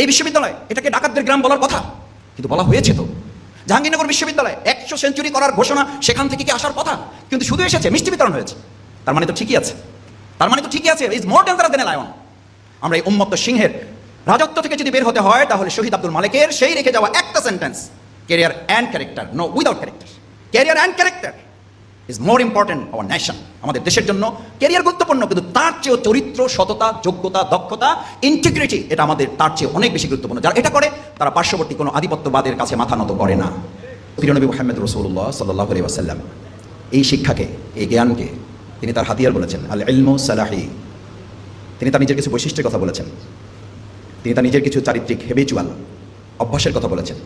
এই বিশ্ববিদ্যালয়, এটাকে ডাকাতদের গ্রাম বলার কথা। কিন্তু বলা হয়েছে তো, জাহাঙ্গীরনগর বিশ্ববিদ্যালয় একশো সেঞ্চুরি করার ঘোষণা সেখান থেকে কি আসার কথা? কিন্তু শুধু এসেছে, মিষ্টি বিতরণ হয়েছে। তার মানে তো ঠিকই আছে। তার মানে তো ঠিকই আছে is more dangerous than lion আমরা এই উম্মত্ত সিংহের রাজত্ব থেকে যদি বের হতে হয়, তাহলে শহীদ আব্দুল মালিকের সেই রেখে যাওয়া একটা sentence career and character no without character career and character is more important our nation আমাদের দেশের জন্য। ক্যারিয়ার গুরুত্বপূর্ণ, কিন্তু তার চেয়েও চরিত্র, সততা, যোগ্যতা, দক্ষতা ইন্টিগ্রিটি এটা আমাদের তার চেয়ে অনেক বেশি গুরুত্বপূর্ণ। যারা এটা করে, তারা পার্শ্ববর্তী কোনো আধিপত্যবাদের কাছে মাথা নত করে না। প্রিয়নবী মোহাম্মদ রসুল্লাহ সাল্লাহ আলী ওয়াসাল্লাম, এই শিক্ষাকে, এই জ্ঞানকে তিনি তার হাতিয়ার বলেছেন। আল ইলমু সালাহি, তিনি তার নিজের কিছু বৈশিষ্ট্যের কথা বলেছেন। তিনি তার নিজের কিছু চারিত্রিক হেবিচুয়াল অভ্যাসের কথা বলেছেন।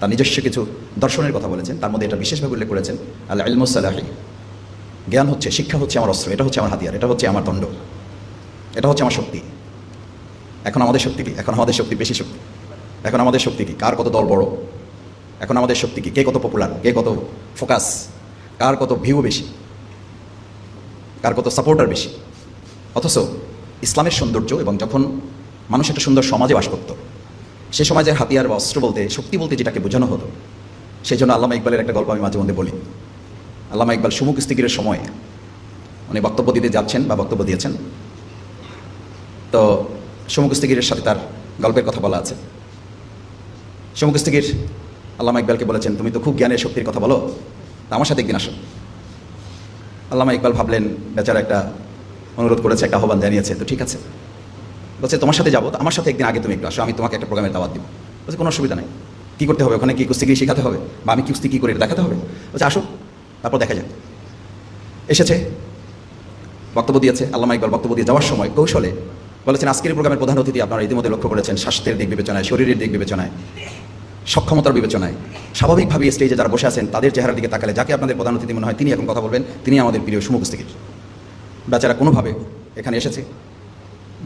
তার নিজস্ব কিছু দর্শনের কথা বলেছেন, তার মধ্যে এটা বিশেষভাবে উল্লেখ করেছেন আল্লাহ ইলমুসালাহি জ্ঞান হচ্ছে, শিক্ষা হচ্ছে আমার অস্ত্র, এটা হচ্ছে আমার হাতিয়ার, এটা হচ্ছে আমার দণ্ড, এটা হচ্ছে আমার শক্তি। এখন আমাদের শক্তি কি? এখন আমাদের শক্তি বেশি শক্তি। এখন আমাদের শক্তি কি? কার কত দল বড়? এখন আমাদের শক্তি কি? কে কত পপুলার কে কত ফোকাস কার কত ভিউ বেশি? কার কত সাপোর্টার বেশি? অথচ ইসলামের সৌন্দর্য এবং যখন মানুষ একটা সুন্দর সমাজে বাস করত সে সমাজের হাতিয়ার বা অস্ত্র বলতে, শক্তি বলতে যেটাকে বোঝানো হতো সেই জন্য আল্লামা ইকবালের একটা গল্প আমি মাঝে মধ্যে বলি। আল্লামা ইকবাল সুমুখ ইস্তিগিরের সময়, উনি বক্তব্য দিতে যাচ্ছেন বা বক্তব্য দিয়েছেন। তো সুমুখ ইস্তিগিরের সাথে তার গল্পের কথা বলা আছে। সুমুখ ইস্তিগির আল্লামা ইকবালকে বলেছেন, তুমি তো খুব জ্ঞানের শক্তির কথা বলো আমার সাথে একদিন আসো। আল্লামা ইকবাল ভাবলেন, বেচারা একটা অনুরোধ করেছে, একটা আহ্বান জানিয়েছে, তো ঠিক আছে। বলছে, তোমার সাথে যাব, আমার সাথে একদিন আগে তুমি একটু আসো, আমি তোমাকে একটা প্রোগ্রামের দাওয়াত দিব। বলছে, কোনো অসুবিধা নেই। কী করতে হবে? ওখানে কি কুস্তিগিরি শেখাতে হবে? বা আমি কুস্তি কী করে দেখাতে হবে? বলছে, আসো, তারপর দেখা যাক। এসেছে, বক্তব্য দিয়েছে, আল্লামা ইকবাল বক্তব্য দিয়ে যাওয়ার সময় কৌশলে বলেছেন, আজকের প্রোগ্রামের প্রধান অতিথি আপনারা ইতিমধ্যে লক্ষ্য করেছেন, স্বাস্থ্যের দিক বিবেচনায়, শরীরের দিক বিবেচনায়, সক্ষমতার বিবেচনায়। স্বাভাবিকভাবে স্টেজে যারা বসে আছেন, তাদের চেহারার দিকে তাকালে যাকে আপনাদের প্রধান অতিথি মনে হয়, তিনি এখন কথা বলবেন, তিনি আমাদের প্রিয় সুমুখস্তিকির বেচারা কোনোভাবে এখানে এসেছে।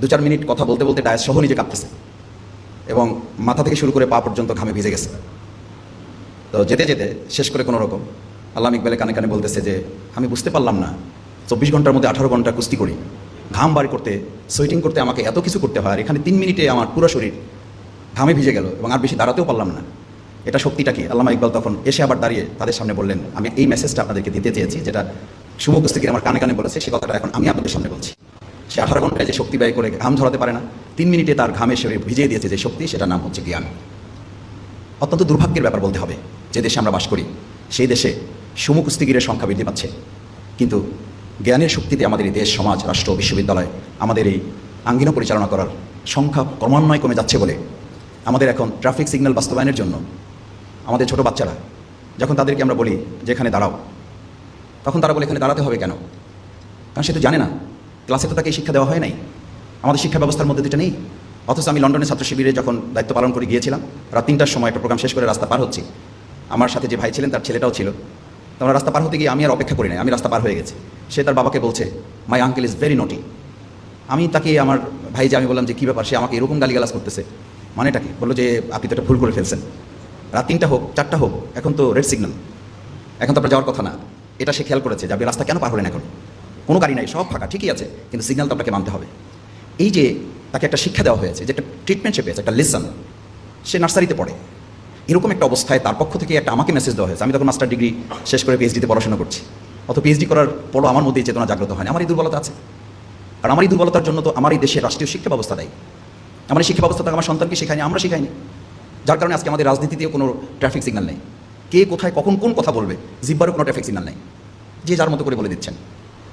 দু চার মিনিট কথা বলতে বলতে ডায়ের সহ নিজে কাঁপতেছে। এবং মাথা থেকে শুরু করে পা পর্যন্ত ঘামে ভিজে গেছে। তো যেতে যেতে শেষ করে কোনো রকম আল্লাহ ইকবালে কানে কানে বলতেছে যে, আমি বুঝতে পারলাম না। চব্বিশ ঘণ্টার মধ্যে আঠারো ঘণ্টা কুস্তি করি। ঘাম বাড়ি করতে সোয়েটিং করতে আমাকে এত কিছু করতে হয় আর এখানে তিন মিনিটে আমার পুরো শরীর ঘামে ভিজে গেল এবং আর বেশি দাঁড়াতেও পারলাম না। এটা শক্তিটা কি? আল্লামা ইকবাল তখন এসে আবার দাঁড়িয়ে তাদের সামনে বললেন, আমি এই মেসেজটা আপনাদেরকে দিতে চেয়েছি, যেটা শুভ কুস্তিকে আমার কানে কানে বলেছে, সে কথাটা এখন আমি আপনাদের সামনে বলছি। সে আঠারো ঘন্টায় যে শক্তি ব্যয় করে ঘাম ঝরাতে পারে না, তিন মিনিটে তার ঘামের শরীর ভিজিয়ে দিয়েছে যে শক্তি, সেটার নাম হচ্ছে জ্ঞান। অত্যন্ত দুর্ভাগ্যের ব্যাপার বলতে হবে, যে দেশে আমরা বাস করি, সেই দেশে সুমুখ কুস্তিগিরের সংখ্যা বৃদ্ধি পাচ্ছে। কিন্তু জ্ঞানের শক্তিতে আমাদের এই দেশ, সমাজ, রাষ্ট্র, বিশ্ববিদ্যালয়, আমাদের এই আঙ্গিনা পরিচালনা করার সংখ্যা ক্রমান্বয়ে কমে যাচ্ছে বলে আমাদের এখন ট্রাফিক সিগন্যাল বাস্তবায়নের জন্য আমাদের ছোট বাচ্চারা, যখন তাদেরকে আমরা বলি, যে এখানে দাঁড়াও, তখন তারা বলে, এখানে দাঁড়াতে হবে কেন? কারণ সে তো জানে না ক্লাসে তো তাকে শিক্ষা দেওয়া হয় নাই। আমাদের শিক্ষা ব্যবস্থার মধ্যে দুটো নেই। অথচ আমি লন্ডনের ছাত্র শিবিরে যখন দায়িত্ব পালন করে গিয়েছিলাম, রাত তিনটার সময় একটা প্রোগ্রাম শেষ করে রাস্তা পার হচ্ছি। আমার সাথে যে ভাই ছিলেন, তার ছেলেটাও ছিল। তো আমরা রাস্তা পার হতে গিয়ে আমি আর অপেক্ষা করি নাই, আমি রাস্তা পার হয়ে গেছি। সে তার বাবাকে বলছে মাই আঙ্কেল ইজ ভেরি নটি আমি তাকে, আমার ভাই যে আমি বললাম যে, কী ব্যাপার? সে আমাকে এরকম গালিগালাজ করতেছে। মানেটা কি? বলল যে, আপনি তো এটা ভুল করে ফেলছেন। রাত তিনটা হোক, চারটা হোক, এখন তো রেড সিগন্যাল এখন তো আপনার যাওয়ার কথা না। এটা সে খেয়াল করেছে যে, আপনি রাস্তা কেন পার হলেন এখন? কোনো গাড়ি নাই, সব ফাঁকা, ঠিকই আছে, কিন্তু সিগন্যাল তো আপনাকে মানতে হবে। এই যে তাকে একটা শিক্ষা দেওয়া হয়েছে, যে একটা ট্রিটমেন্ট সে পেয়েছে, একটা লেসন সে নার্সারিতে পড়ে। এরকম একটা অবস্থায় তার পক্ষ থেকে একটা আমাকে মেসেজ দেওয়া হয়েছে, আমি তখন মাস্টার ডিগ্রি শেষ করে পিএইচডিতে পড়াশোনা করছি। অত পিএইচডি করার পরও আমার মধ্যে চেতনা জাগ্রত হয় আমার এই দুর্বলতা আছে। আর আমার এই দুর্বলতার জন্য তো আমার এই দেশের রাষ্ট্রীয় শিক্ষা ব্যবস্থা দেয়। আমার শিক্ষা ব্যবস্থাটা আমার সন্তানকে শেখায়নি, আমরা শেখাইনি যার কারণে আজকে আমাদের রাজনীতিতেও কোনো ট্রাফিক সিগন্যাল নেই। কে কোথায়, কখন কোন কথা বলবে জিব্বারও কোনো ট্রাফিক সিগন্যাল নেই। যে যার মতো করে বলে দিচ্ছেন।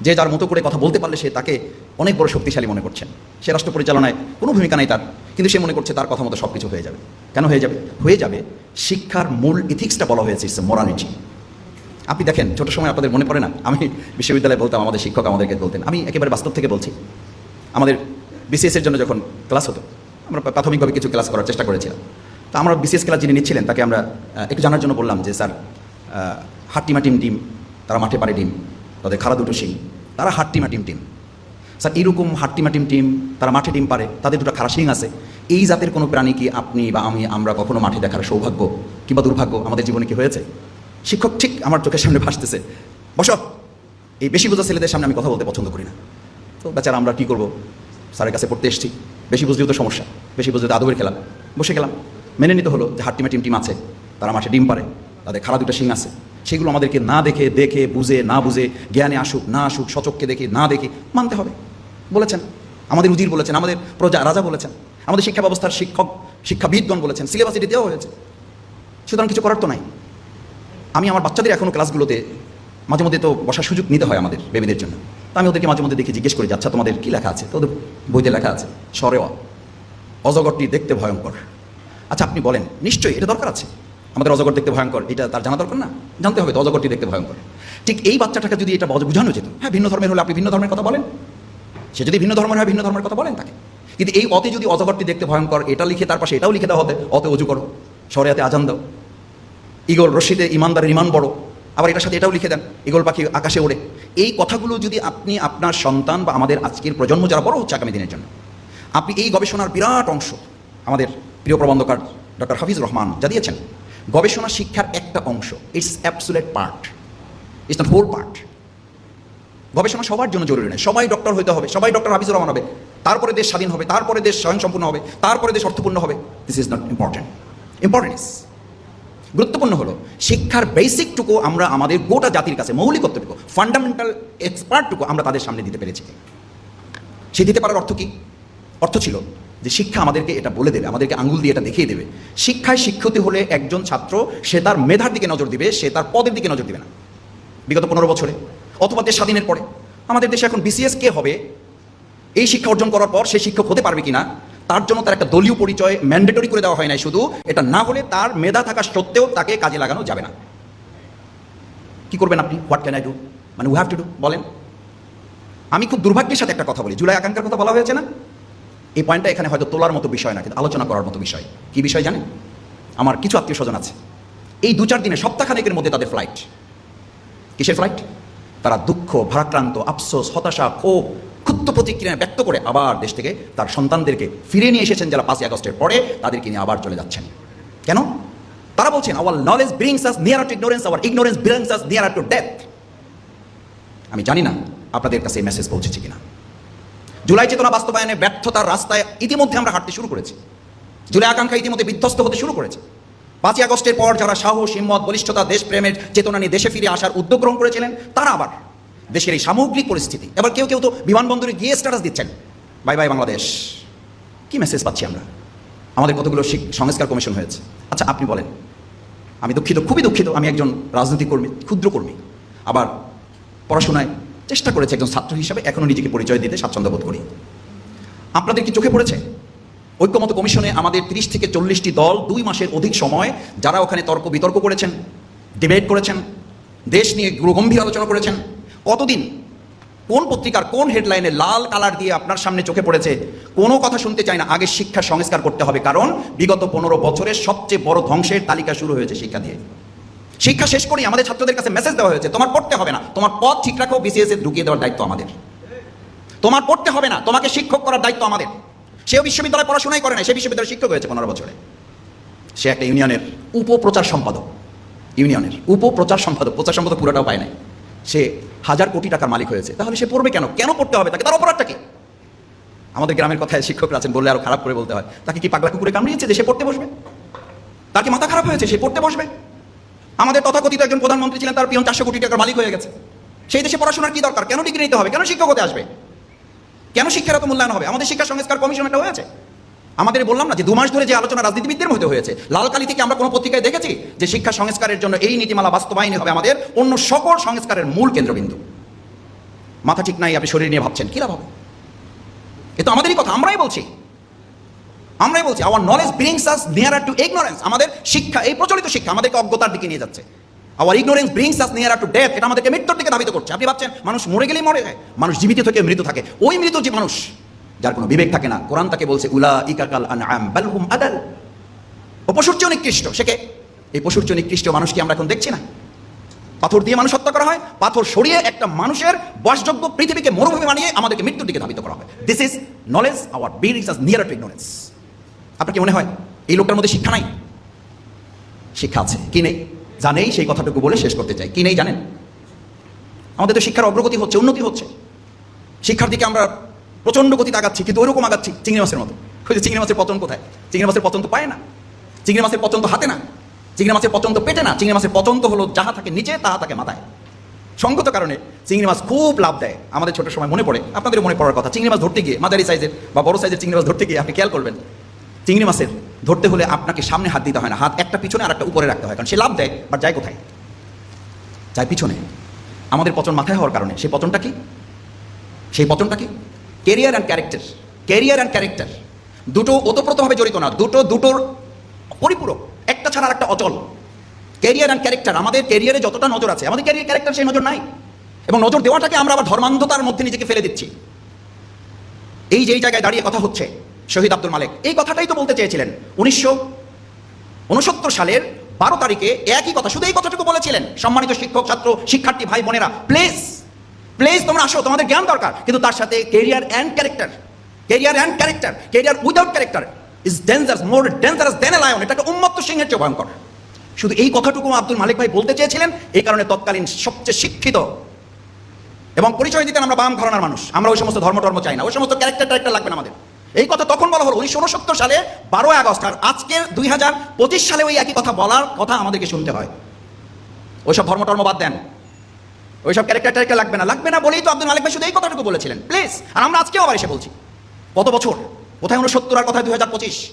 যে যার মতো করে কথা বলতে পারলে সে তাকে অনেক বড় শক্তিশালী মনে করছেন। সে রাষ্ট্র পরিচালনায় কোনো ভূমিকা নেই তার, কিন্তু সে মনে করছে তার কথা মতো সব কিছু হয়ে যাবে। কেন হয়ে যাবে? হয়ে যাবে শিক্ষার মূল ইথিক্সটা বলা হয়েছে ইটস মোরালিটি আপনি দেখেন, ছোটো সময় আপনাদের মনে পড়ে না? আমি বিশ্ববিদ্যালয়ে বলতাম, আমাদের শিক্ষক আমাদেরকে বলতেন। আমি একেবারে বাস্তব থেকে বলছি। আমাদের বিসিএসের জন্য যখন ক্লাস হতো, আমরা প্রাথমিকভাবে কিছু ক্লাস করার চেষ্টা করেছিলাম। তো আমরা বিসিএস ক্লাস যিনি নিচ্ছিলেন, তাকে আমরা একটু জানার জন্য বললাম যে, স্যার হাট্টিমা টিম টিম তারা মাঠে পারে টিম তাদের খারা দুটো শিং তারা হাট্টিমা টিম টিম। স্যার, এরকম হাট্টিমা টিম টিম, তারা মাঠে টিম পারে তাদের দুটো খারা শিং আছে। এই জাতের কোনো প্রাণী কি আপনি বা আমি, আমরা কখনো মাঠে দেখার সৌভাগ্য কিংবা দুর্ভাগ্য আমাদের জীবনে কি হয়েছে? শিক্ষক ঠিক আমার চোখের সামনে ভাসতেছে। বসো। এই বেশি বোঝা ছেলেদের সামনে আমি কথা বলতে পছন্দ করি না। তো বেচারা, আমরা কী করব? স্যারের কাছে পড়তে এসেছি। বেশি বুঝলেও তো সমস্যা। বেশি বুঝলে তো আদবের খেলা। বসে গেলাম। মেনে নিতে হলো যে হাট্টিমা টিম টিম আছে, তারা মাঠে ডিম পারে তাদের খাড়া দুটো শিং আছে। সেগুলো আমাদেরকে না দেখে দেখে, বুঝে, না বুঝে, জ্ঞানে আসুক, না আসুক সচককে দেখে, না দেখে মানতে হবে। বলেছেন। আমাদের উজির বলেছেন, আমাদের প্রজা, রাজা বলেছেন, আমাদের শিক্ষা ব্যবস্থার শিক্ষক, শিক্ষাবিদগণ বলেছেন সিলেবাস এটি দেওয়া হয়েছে। সুতরাং কিছু করার তো নাই। আমি আমার বাচ্চাদের এখনও ক্লাসগুলোতে মাঝে মধ্যে তো বসার সুযোগ নিতে হয় আমাদের বেবিদের জন্য। তো আমি ওদেরকে মাঝে মধ্যে দেখে জিজ্ঞেস করি আচ্ছা তোমাদের কী লেখা আছে? তো ওদের বইতে লেখা আছে, সরেওয়া। অজগরটি দেখতে ভয়ঙ্কর। আচ্ছা আপনি বলেন, নিশ্চয়ই এটা দরকার আছে? আমাদের অজগর দেখতে ভয়ঙ্কর, এটা তার জানা দরকার না? জানতে হবে তো, অজগরটি দেখতে ভয়ঙ্কর। ঠিক এই বাচ্চাটাকে যদি এটা বোঝানো যেত হ্যাঁ ভিন্ন ধর্মের হলে আপনি ভিন্ন ধর্মের কথা বলেন? সে যদি ভিন্ন ধর্মের হয়, ভিন্ন ধর্মের কথা বলেন তাকে। কিন্তু এই অতে যদি অজগরটি দেখতে ভয়ঙ্কর, এটা লিখে তার পাশে এটাও লিখে দেওয়া হতে অতে অজু করো সরেয়াতে আজান দাও। ইগল রশিদে ইমানদারের ইমান বড়, আবার এটার সাথে এটাও লিখে দেন ইগল পাখি আকাশে ওড়ে। এই কথাগুলো যদি আপনি আপনার সন্তান বা আমাদের আজকের প্রজন্ম যারা বড় হচ্ছে আগামী দিনের জন্য, আপনি এই গবেষণার বিরাট অংশ আমাদের প্রিয় প্রবন্ধকার ডক্টর হাফিজ রহমান যা দিয়েছেন গবেষণা শিক্ষার একটা অংশ it's absolute part it's not whole part গবেষণা সবার জন্য জরুরি নয়, সবাই ডক্টর হইতে হবে, সবাই ডক্টর হাফিজুর রহমান হবে, তারপরে দেশ স্বাধীন হবে, তারপরে দেশ স্বয়ংসম্পূর্ণ হবে, তারপরে দেশ অর্থপূর্ণ হবে this is not important important is গুরুত্বপূর্ণ হলো, শিক্ষার বেসিকটুকু আমরা আমাদের গোটা জাতির কাছে, মৌলিকত্বটুকু ফান্ডামেন্টাল এক্সপার্টটুকু আমরা তাদের সামনে দিতে পেরেছি। সে দিতে পারার অর্থ কি? অর্থ ছিল যে শিক্ষা আমাদেরকে এটা বলে দেবে, আমাদেরকে আঙ্গুল দিয়ে এটা দেখিয়ে দেবে। শিক্ষায় শিক্ষিত হলে একজন ছাত্র সে তার মেধার দিকে নজর দিবে, সে তার পদের দিকে নজর দিবে না। বিগত পনেরো বছরে, অথবা দেশ স্বাধীনের পরে। আমাদের দেশে এখন বিসিএস কে হবে? এই শিক্ষা অর্জন করার পর সে শিক্ষক হতে পারবে কিনা? তার জন্য তার একটা দলীয় পরিচয় ম্যান্ডেটরি করে দেওয়া হয় নাই শুধু। এটা না হলে তার মেধা থাকা সত্ত্বেও তাকে কাজে লাগানো যাবে না। কি করবেন আপনি? হোয়াট ক্যান আই ডু মানে উই হ্যাভ টু ডু বলেন। আমি খুব দুর্ভাগ্যের সাথে একটা কথা বলি। জুলাই আকাঙ্ক্ষার কথা বলা হয়েছে না? এই পয়েন্টটা এখানে হয়তো তোলার মতো বিষয় না, কিন্তু আলোচনা করার মতো বিষয়। কি বিষয় জানেন? আমার কিছু আত্মীয় স্বজন আছে। এই দু চার দিনে সপ্তাহখানেকের মধ্যে তাদের ফ্লাইট কিসের ফ্লাইট তারা দুঃখ, ভারাক্রান্ত, আফসোস, হতাশা, ক্ষোভ ক্ষুদ্র প্রতিক্রিয়া ব্যক্ত করে আবার দেশ থেকে তার সন্তানদেরকে ফিরে নিয়ে এসেছেন যারা পাঁচই আগস্টের পরে তাদেরকে নিয়ে আবার চলে যাচ্ছেন। কেন? তারা বলছেন our knowledge brings us near to ignorance our ignorance brings us near to death আমি জানি না আপনাদের কাছে এই মেসেজ পৌঁছেছে কিনা। জুলাই চেতনা বাস্তবায়নে ব্যর্থতার রাস্তায় ইতিমধ্যে আমরা হাঁটতে শুরু করেছি। জুলাই আকাঙ্ক্ষা ইতিমধ্যে বিধ্বস্ত হতে শুরু করেছে। পাঁচই আগস্টের পর যারা সাহস, হিম্মত, বলিষ্ঠতা, দেশপ্রেমের চেতনা নিয়ে দেশে ফিরে আসার উদ্যোগ গ্রহণ করেছিলেন, তারা আবার দেশের এই সামগ্রিক পরিস্থিতি। এবার কেউ কেউ তো বিমানবন্দরে গিয়ে স্ট্যাটাস দিচ্ছেন। Bye bye Bangladesh. কি মেসেজ পাচ্ছি আমরা? আমাদের কতগুলো সংস্কার কমিশন হয়েছে। আচ্ছা আপনি বলেন। আমি দুঃখিত, খুবই দুঃখিত। আমি একজন রাজনৈতিক কর্মী, ক্ষুদ্র কর্মী। আবার পড়াশোনায় চেষ্টা করেছে একজন ছাত্র হিসাবে এখনও নিজেকে পরিচয় দিতে স্বাচ্ছন্দ্য বোধ করি। আপনাদের কি চোখে পড়েছে? ঐক্যমত কমিশনে আমাদের তিরিশ থেকে চল্লিশটি দল দুই মাসের অধিক সময় যারা ওখানে তর্ক বিতর্ক করেছেন ডিবেট করেছেন, দেশ নিয়ে গম্ভীর আলোচনা করেছেন, কতদিন, কোন পত্রিকার কোন হেডলাইনে লাল কালার দিয়ে আপনার সামনে চোখে পড়েছে, কোনো কথা শুনতে চায় না, আগে শিক্ষা সংস্কার করতে হবে, কারণ বিগত পনেরো বছরের সবচেয়ে বড় ধ্বংসের তালিকা শুরু হয়েছে শিক্ষা দিয়ে। শিক্ষা শেষ করেই আমাদের ছাত্রদের কাছে মেসেজ দেওয়া হয়েছে, তোমার পড়তে হবে না। তোমার পথ ঠিক রাখো বিসিএস এ ঢুকিয়ে দেওয়ার দায়িত্ব আমাদের। তোমার পড়তে হবে না, তোমাকে শিক্ষক করার দায়িত্ব আমাদের। সেও বিশ্ববিদ্যালয়ে পড়াশোনাই করে না সে বিশ্ববিদ্যালয়ের শিক্ষক হয়েছে পনেরো বছরে। সে একটা ইউনিয়নের উপপ্রচার সম্পাদক, ইউনিয়নের উপপ্রচার সম্পাদক, প্রচার সম্পাদক পুরোটাও পায় নাই। সে হাজার কোটি টাকার মালিক হয়েছে, তাহলে সে পড়বে কেন? কেন পড়তে হবে তাকে? তার অপরাধটা কি? আমাদের গ্রামের কথায় শিক্ষকরা আছেন, বললে আরও খারাপ করে বলতে হয়। তাকে কি পাগলা কুকুরে কামড়িয়েছে যে সে পড়তে বসবে? তার কি মাথা খারাপ হয়েছে? সে পড়তে বসবে? আমাদের তথাকথিত একজন প্রধানমন্ত্রী ছিলেন, তার পিয়ন চারশো কোটি টাকার মালিক হয়ে গেছে। সেই দেশে পড়াশোনার কি দরকার? কেন ডিগ্রি নিতে হবে? কেন শিক্ষক হতে আসবে? কেন শিক্ষার এত মূল্যায়ন হবে? আমাদের শিক্ষা সংস্কার কমিশন একটা হয়েছে আমাদের বললাম না যে দু মাস ধরে যে আলোচনা রাজনীতিবিদদের মধ্যে হয়েছে, লালকালি থেকে আমরা কোনো পত্রিকায় দেখেছি যে শিক্ষা সংস্কারের জন্য এই নীতিমালা বাস্তবায়নই হবে আমাদের অন্য সকল সংস্কারের মূল কেন্দ্রবিন্দু। মাথা ঠিক নাই, আপনি শরীর নিয়ে ভাবছেন, কি লাভ হবে? এ তো আমাদেরই কথা, আমরাই বলছি। আমরাই বলছি our knowledge brings us nearer to ignorance আমাদের শিক্ষা, এই প্রচলিত শিক্ষা আমাদেরকে অজ্ঞতার দিকে নিয়ে যাচ্ছে। Our ignorance brings us nearer to death এটা আমাদেরকে মৃত্যুর দিকে ধাবিত করছে। আপনি ভাবছেন, মানুষ মরে গেলেই মরে যায়, মানুষ জীবিত থেকে মৃত থাকে। ওই মৃত যে মানুষ, যার কোনো বিবেক থাকে না, কোরআন তাকে বলছে উলা ইকাকাল আনআম, বাল হুম আদাল। ও পশুর চেয়ে নিকৃষ্ট, সে কে? এই পশুর চেয়ে নিকৃষ্ট মানুষকে আমরা এখন দেখছি না? পাথর দিয়ে মানুষ হত্যা করা হয়, পাথর সরিয়ে একটা মানুষের বয়সযোগ্য পৃথিবীকে মরুভূমি বানিয়ে আমাদেরকে মৃত্যুর দিকে ধাবিত করা হয়। This is knowledge our brings us near to ignorance আপনার কি মনে হয়? এই লোকটার মধ্যে শিক্ষা নাই? শিক্ষা আছে। কি নেই? জানেই সেই কথাটুকু বলে শেষ করতে চাই। কি নেই জানেন? আমাদের তো শিক্ষার অগ্রগতি হচ্ছে, উন্নতি হচ্ছে। শিক্ষার দিকে আমরা প্রচণ্ড গতিতে আগাচ্ছি, কিন্তু ওইরকম আগাচ্ছি চিংড়ি মাছের মতো। যে চিংড়ি মাছের পচন কোথায়? চিংড়ি মাছের পচন তো পায় না। চিংড়ি মাছের পচন তো হাতে না। চিংড়ি মাছের পচন তো পেটে না। চিংড়ি মাছের পচন তো হলো যাহা থাকে নিচে, তাহা থাকে মাথায়। সঙ্গত কারণে চিংড়ি মাছ খুব লাভ দেয়। আমাদের ছোট সময় মনে পড়ে। আপনাদের মনে পড়ার কথা। চিংড়ি মাছ ধরতে গিয়ে, মাঝারি সাইজের বা বড় সাইজের চিংড়ি মাছ ধরতে গিয়ে আপনি খেয়াল করবেন। চিংড়ি মাছের ধরতে হলে আপনাকে সামনে হাত দিতে হয় না। হাত একটা পিছনে আর একটা উপরে রাখতে হয়, কারণ সে লাভ দেয়, বাট যায় কোথায়? যায় পিছনে। আমাদের পচন মাথায় হওয়ার কারণে। সেই পচনটা কি? সেই পতনটা কি? Career and character career and character দুটো ওতপ্রোতভাবে জড়িত না। দুটো, দুটোর পরিপূরক। একটা ছাড়া একটা অচল। কেরিয়ার অ্যান্ড ক্যারেক্টার আমাদের কেরিয়ারে যতটা নজর আছে, আমাদের ক্যারিয়ার ক্যারেক্টার সেই নজর নাই। এবং নজর দেওয়াটাকে আমরা আবার ধর্মান্ধতার মধ্যে নিজেকে ফেলে দিচ্ছি। এই যে এই জায়গায় দাঁড়িয়ে কথা হচ্ছে শহীদ আব্দুল মালিক। এই কথাটাই তো বলতে চেয়েছিলেন। উনিশশো উনসত্তর সালের বারো তারিখে একই কথা, শুধু এই কথাটুকু বলেছিলেন। সম্মানিত শিক্ষক, ছাত্র, শিক্ষার্থী, ভাই, বোনেরা প্লিজ প্লিজ তোমরা আসো, তোমাদের জ্ঞান দরকার। কিন্তু তার সাথে career and character career and character career without character is dangerous more dangerous than a lion এটা একটা উন্মত্ত সিংহের চেয়ে ভয়ঙ্কর। শুধু এই কথাটুকু আব্দুল মালিক ভাই বলতে চেয়েছিলেন, এই কারণে তৎকালীন সবচেয়ে শিক্ষিত এবং পরিচয় দিতেন আমরা বাম ঘরানার মানুষ। আমরা ওই সমস্ত ধর্ম টর্ম চাই না। ওই সমস্ত ক্যারেক্টার ট্যারেক্টার লাগবে না আমাদের। এই কথা তখন বলা হলো উনিশশো উনসত্তর সালে বারোই আগস্ট আর আজকের দুই হাজার পঁচিশ সালে ওই একই কথা বলার কথা আমাদেরকে শুনতে হয়। ওইসব ধর্ম টর্ম বাদ দেন। ওইসব ক্যারেক্টার ট্যারেক্টার লাগবে না। লাগবে না বলেই তো আব্দুল মালিক ভাই শুধু এই কথাটুকু বলেছিলেন। প্লিজ, আর আমরা আজকেও আবার এসে বলছি। কত বছর? কোথায় উনসত্তর আর কোথায় দুই হাজার পঁচিশ?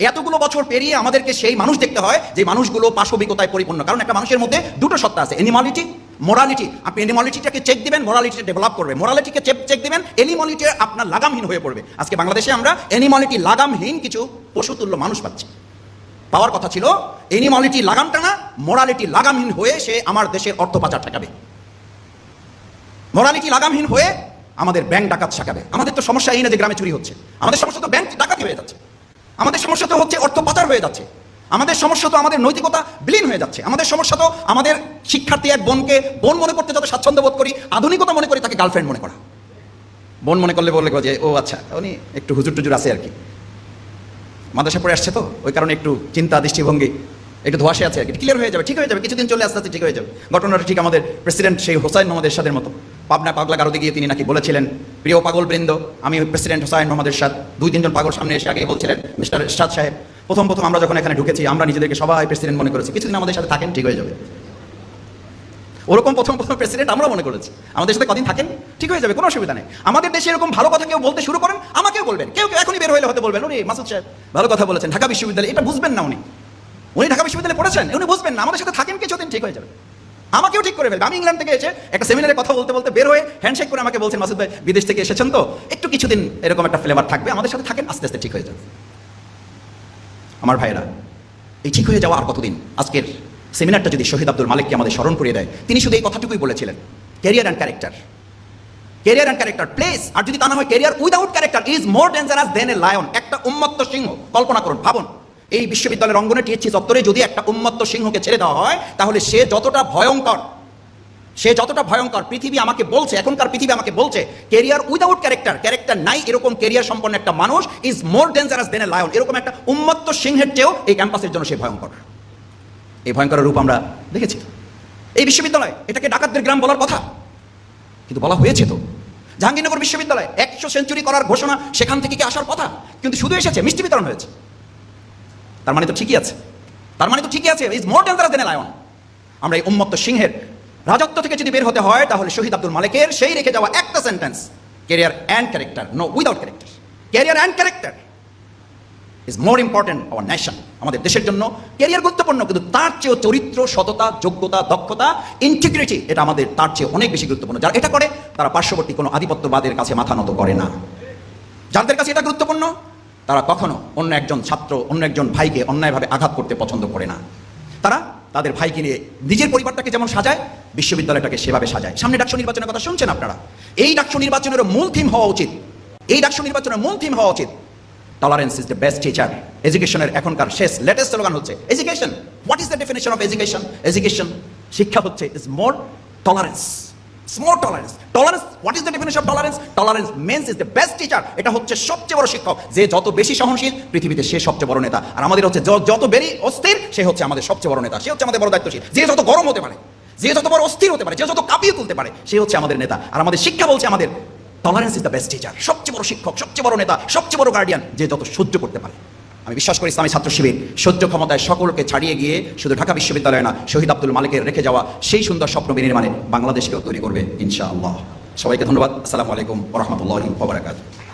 এতগুলো বছর পেরিয়ে আমাদেরকে সেই মানুষ দেখতে হয় যে মানুষগুলো পাশবিকতায় পরিপূর্ণ। কারণ একটা মানুষের মধ্যে দুটো সত্তা আছে এনিমালিটি মোরালিটি আপনি এনিমালিটিটাকে চেক দিবেন মোরালিটি ডেভেলপ করবে। মোরালিটিকে চেক চেক দিবেন এনিমালিটি আপনার লাগামহীন হয়ে পড়বে। আজকে বাংলাদেশে আমরা এনিমালিটি লাগামহীন কিছু পশুতুল্য মানুষ পাচ্ছি। পাওয়ার কথা ছিল এনিমালিটি লাগাম টানা মোরালিটি লাগামহীন হয়ে সে আমার দেশের অর্থ পাচার ঠেকাবে। মোরালিটি লাগামহীন হয়ে আমাদের ব্যাংক ডাকাত শেখাবে আমাদের তো সমস্যা এই না যে গ্রামে চুরি হচ্ছে। আমাদের সমস্যা তো ব্যাংক ডাকাতি হয়ে যাচ্ছে। আমাদের সমস্যা তো হচ্ছে অর্থ পাচার হয়ে যাচ্ছে। আমাদের সমস্যা তো আমাদের নৈতিকতা বিলীন হয়ে যাচ্ছে। আমাদের সমস্যা তো আমাদের শিক্ষার্থী এক বোনকে বোন মনে করতে যত স্বাচ্ছন্দ্য বোধ করি, আধুনিকতা মনে করি তাকে গার্লফ্রেন্ড মনে করা। বোন মনে করলে বললে যে, ও আচ্ছা উনি একটু হুজুর টুজুর আছে আর কি। মাদ্রাসা পড়ে আসছে তো, ওই কারণে একটু চিন্তা, দৃষ্টিভঙ্গি, একটু ধোয়াশে আছে আর কি। ক্লিয়ার হয়ে যাবে, ঠিক হয়ে যাবে, কিছুদিন চলে আস্তে আস্তে ঠিক হয়ে যাবে। ঘটনাটা ঠিক আমাদের প্রেসিডেন্ট সেই হোসাইন মোহাম্মদ এরশাদের মতো। পাবনা পাগলা গারদে গিয়ে তিনি নাকি বলেছিলেন, প্রিয় পাগল বৃন্দ আমি প্রেসিডেন্ট হোসাইন মোহাম্মদ এরশাদ দুই তিনজন পাগল সামনে এসে আগে বলছিলেন, মিস্টার এরশাদ সাহেব প্রথম প্রথম আমরা যখন এখানে ঢুকেছি, আমরা নিজেদেরকে সবাই প্রেসিডেন্ট মনে করেছি। কিছুদিন আমাদের সাথে থাকেন, ঠিক হয়ে যাবে। ওরকম প্রথম প্রথম প্রেসিডেন্ট আমরা মনে করেছি। আমাদের সাথে কদিন থাকেন, ঠিক হয়ে যাবে, কোনো অসুবিধা নেই। আমাদের দেশে এরকম ভালো কথা কেউ বলতে শুরু করেন, আমাকেও বলবেন। কেউ কেউ এখনই বের হলে হতে বলবেন উনি মাসুদ সাহেব, ভালো কথা বলেছেন। ঢাকা বিশ্ববিদ্যালয়, এটা বুঝবেন না উনি। উনি ঢাকা বিশ্ববিদ্যালয়ে পড়েছেন, উনি বুঝবেন না। আমাদের সাথে থাকেন কিছুদিন, ঠিক হয়ে যাবে। আমাকেও ঠিক করে ফেলবে। আমি ইংল্যান্ড থেকে এসে একটা সেমিনারে কথা বলতে বলতে বের হয়ে হ্যান্ডশেক করে আমাকে বলছেন, মাসুদ ভাই, বিদেশ থেকে এসেছেন তো? একটু কিছুদিন এরকম একটা ফ্লেভার থাকবে। আমাদের সাথে থাকেন, আস্তে আস্তে ঠিক হয়ে যাবে। আমার ভাইয়েরা, এই ঠিক হয়ে যাওয়া আর কতদিন? আজকের সেমিনারটা যদি শহীদ আব্দুল মালিককে আমাদের স্মরণ করিয়ে দেয়, তিনি শুধু এই কথাটুকুই বলেছিলেন career and character career and character place আর যদি তা না হয় career without character is more dangerous than a lion একটা উন্মত্ত সিংহ, কল্পনা করুন, ভাবুন। এই বিশ্ববিদ্যালয়ের অঙ্গনে টিএসসি চত্বরে যদি একটা উন্মত্ত সিংহকে ছেড়ে দেওয়া হয়, তাহলে সে যতটা ভয়ঙ্কর সে যতটা ভয়ঙ্কর পৃথিবী আমাকে বলছে, এখনকার পৃথিবী আমাকে বলছে কেরিয়ার উইদাউট ক্যারেক্টার ক্যারেক্টার নাই এরকম কেরিয়ার সম্পন্ন একটা মানুষ is more dangerous than a lion এরকম একটা উন্মত্ত সিংহের চেয়েও এই ক্যাম্পাসের জন্য সে ভয়ঙ্কর। এই ভয়ঙ্কর রূপ আমরা দেখেছি। এই বিশ্ববিদ্যালয়, এটাকে ডাকাতদের গ্রাম বলার কথা। কিন্তু বলা হয়েছে তো, জাহাঙ্গীরনগর বিশ্ববিদ্যালয় একশো সেঞ্চুরি করার ঘোষণা সেখান থেকে কি আসার কথা? কিন্তু শুধু এসেছে, মিষ্টি বিতরণ হয়েছে। তার মানে তো ঠিকই আছে। তার মানে তো ঠিকই আছে is more dangerous than a lion আমরা এই উন্মত্ত সিংহের রাজত্ব থেকে যদি বের হতে হয়, তাহলে শহীদ আব্দুল মালিকের সেই রেখে যাওয়া একটা sentence career and character no without character career and character is more important our nation আমাদের দেশের জন্য। ক্যারিয়ার গুরুত্বপূর্ণ, কিন্তু তার চেয়েও চরিত্র, সততা, যোগ্যতা, দক্ষতা ইন্টিগ্রিটি এটা আমাদের তার চেয়ে অনেক বেশি গুরুত্বপূর্ণ। যারা এটা করে, তারা পার্শ্ববর্তী কোনো আধিপত্যবাদের কাছে মাথা নত করে না। যাদের কাছে এটা গুরুত্বপূর্ণ, তারা কখনো অন্য একজন ছাত্র, অন্য একজন ভাইকে অন্যায়ভাবে আঘাত করতে পছন্দ করে না। তারা তাদের ভাইকে নিয়ে নিজের পরিবারটাকে যেমন সাজায় বিশ্ববিদ্যালয়টাকে সেভাবে সাজায়। সামনে ডাকসু নির্বাচনের কথা শুনছেন আপনারা? এই ডাকসু নির্বাচনের মূল থিম হওয়া উচিত। এই ডাকসু নির্বাচনের মূল থিম হওয়া উচিত। Tolerance is the best teacher এডুকেশনের এখনকার শেষ লেটেস্ট স্লোগান হচ্ছে education what is the definition of education education শিক্ষা হচ্ছে is more tolerance small tolerance tolerance what is the definition of tolerance tolerance means is the best teacher এটা হচ্ছে সবচেয়ে বড় শিক্ষক। যে যত বেশি সহনশীল, পৃথিবীতে সে সবচেয়ে বড় নেতা। আর আমাদের হচ্ছে যত বেরি অস্থির, সে হচ্ছে আমাদের সবচেয়ে বড় নেতা। সে হচ্ছে আমাদের বড় দায়িত্বশীল। যে যত গরম হতে পারে যে যত বড় অস্থির হতে পারে, যে যত কাঁপিয়ে তুলতে পারে, সে হচ্ছে আমাদের নেতা। আর আমাদের শিক্ষা বলছে আমাদের tolerance is the best teacher সবচেয়ে বড় শিক্ষক, সবচেয়ে বড় নেতা, সবচেয়ে বড় গার্ডিয়ান যে যত সহ্য করতে পারে। আমি বিশ্বাস করি ইসলামী ছাত্র শিবির সহ্য ক্ষমতায় সকলকে ছাড়িয়ে গিয়ে শুধু ঢাকা বিশ্ববিদ্যালয় না, শহীদ আব্দুল মালিকের রেখে যাওয়া সেই সুন্দর স্বপ্ন বিনির্মাণে বাংলাদেশকেও তৈরি করবে, ইনশাআল্লাহ। সবাইকে ধন্যবাদ। আসসালামু আলাইকুম রহমতুল্লাহ